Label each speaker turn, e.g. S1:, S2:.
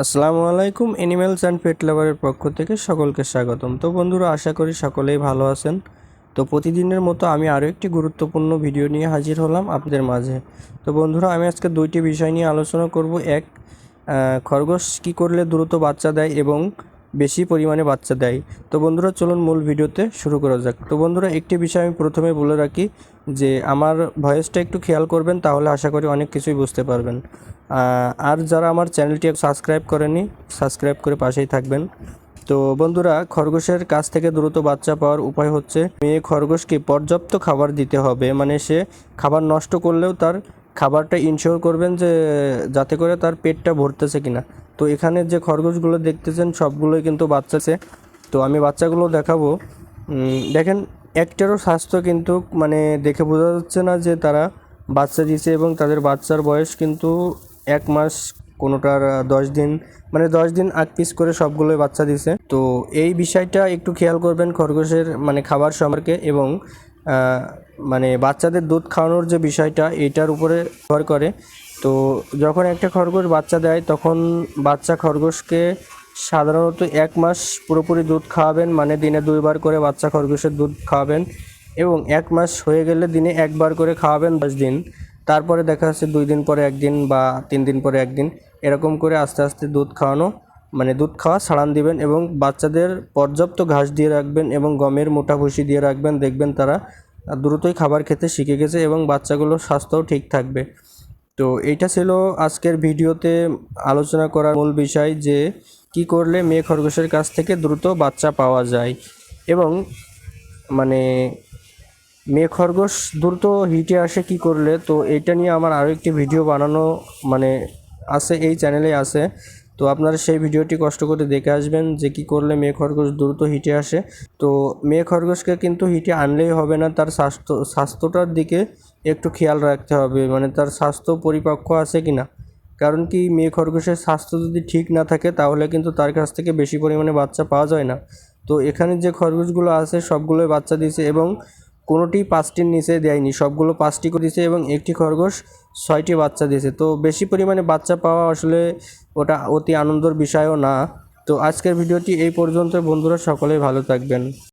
S1: আসসালামু আলাইকুম animals and পেট লাভারের পক্ষ থেকে সকলকে স্বাগতম। তো বন্ধুরা, আশা করি সকলেই ভালো আছেন। তো প্রতিদিনের মতো আমি আরও একটি গুরুত্বপূর্ণ ভিডিও নিয়ে হাজির হলাম আপনাদের মাঝে। তো বন্ধুরা, আমি আজকে দুইটি বিষয় নিয়ে আলোচনা করব। এক খরগোশ কী করলে দ্রুত বাচ্চা দেয় এবং বেশি পরিমাণে বাচ্চা দেয়। তো বন্ধুরা, চলুন মূল ভিডিওতে শুরু করা যাক। তো বন্ধুরা, একটি বিষয় আমি প্রথমে বলে রাখি যে, আমার ভয়েসটা একটু খেয়াল করবেন, তাহলে আশা করি অনেক কিছুই বুঝতে পারবেন। আর যারা আমার চ্যানেলটি সাবস্ক্রাইব করেনি সাবস্ক্রাইব করে পাশেই থাকবেন। তো বন্ধুরা, খরগোশের কাছ থেকে দ্রুত বাচ্চা পাওয়ার উপায় হচ্ছে, মেয়ে খরগোশকে পর্যাপ্ত খাবার দিতে হবে। মানে সে খাবার নষ্ট করলেও তার খাবারটা ইনশিওর করবেন যে, যাতে করে তার পেটটা ভরতেছে কিনা। তো এখানে যে খরগোশগুলো দেখতেছেন, সবগুলোই কিন্তু বাচ্চা আছে। তো আমি বাচ্চাগুলো দেখাবো। দেখেন, একটারও স্বাস্থ্য কিন্তু মানে দেখে বোঝা যাচ্ছে না যে তারা বাচ্চা দিয়েছে এবং তাদের বাচ্চার বয়স কিন্তু এক মাস, কোনোটার দশ দিন মানে দশ দিন আট পিস করে সবগুলোই বাচ্চা দিছে তো এই বিষয়টা একটু খেয়াল করবেন খরগোশের মানে খাবার সম্পর্কে এবং মানে বাচ্চাদের দুধ খাওয়ানোর যে বিষয়টা, এটার উপরে নির্ভর করে। তো যখন একটা খরগোশ বাচ্চা দেয়, তখন বাচ্চা খরগোশকে সাধারণত এক মাস পুরোপুরি দুধ খাওয়াবেন মানে দিনে দুইবার করে বাচ্চা খরগোশের দুধ খাওয়াবেন এবং এক মাস হয়ে গেলে দিনে একবার করে খাওয়াবেন দশ দিন। তারপরে দেখা যাচ্ছে দুই দিন পরে একদিন বা তিন দিন পরে একদিন এরকম করে আস্তে আস্তে দুধ খাওয়ানো মানে দুধ খাওয়া ছাড়ান দিবেন এবং বাচ্চাদের পর্যাপ্ত ঘাস দিয়ে রাখবেন এবং গমের মোটা ভুসি দিয়ে রাখবেন। দেখবেন তারা দ্রুতই খাবার খেতে শিখে গেছে এবং বাচ্চাগুলোর স্বাস্থ্যও ঠিক থাকবে। তো এইটা ছিল আজকের ভিডিওতে আলোচনা করার মূল বিষয় যে কি করলে মেয়ে খরগোশের কাছ থেকে দ্রুত বাচ্চা পাওয়া যায় এবং মানে মেয়ে খরগোশ দ্রুত হিটে আসে কি করলে, তো এটা নিয়ে আমার আরও একটি ভিডিও বানানো মানে আছে, এই চ্যানেলে আছে। তো আপনারা সেই ভিডিওটি কষ্ট করে দেখে আসবেন যে কি করলে মেয়ে খরগোশ দ্রুত হিটে আসে। তো মেয়ে খরগোশকে কিন্তু হিটে আনলেই হবে না, তার স্বাস্থ্য, স্বাস্থ্যটার দিকে একটু খেয়াল রাখতে হবে। মানে তার স্বাস্থ্য পরিপক্ক আছে কি না? কারণ কি মেয়ে খরগোশের স্বাস্থ্য যদি ঠিক না থাকে, তাহলে কিন্তু তার কাছ থেকে বেশি পরিমাণে বাচ্চা পাওয়া যায় না। তো এখানে যে খরগোশগুলো আছে, সবগুলোই বাচ্চা দিয়েছে এবং কোনোটি পাঁচটির নিচে দেয়নি। সবগুলো পাঁচটি করে দিয়েছে এবং একটি খরগোশ ছয়টি বাচ্চা দিয়েছে। তো বেশি পরিমাণে বাচ্চা পাওয়া আসলে ওটা অতি আনন্দের বিষয়ও না। তো আজকের ভিডিওটি এই পর্যন্ত বন্ধুরা সকলেই ভালো থাকবেন।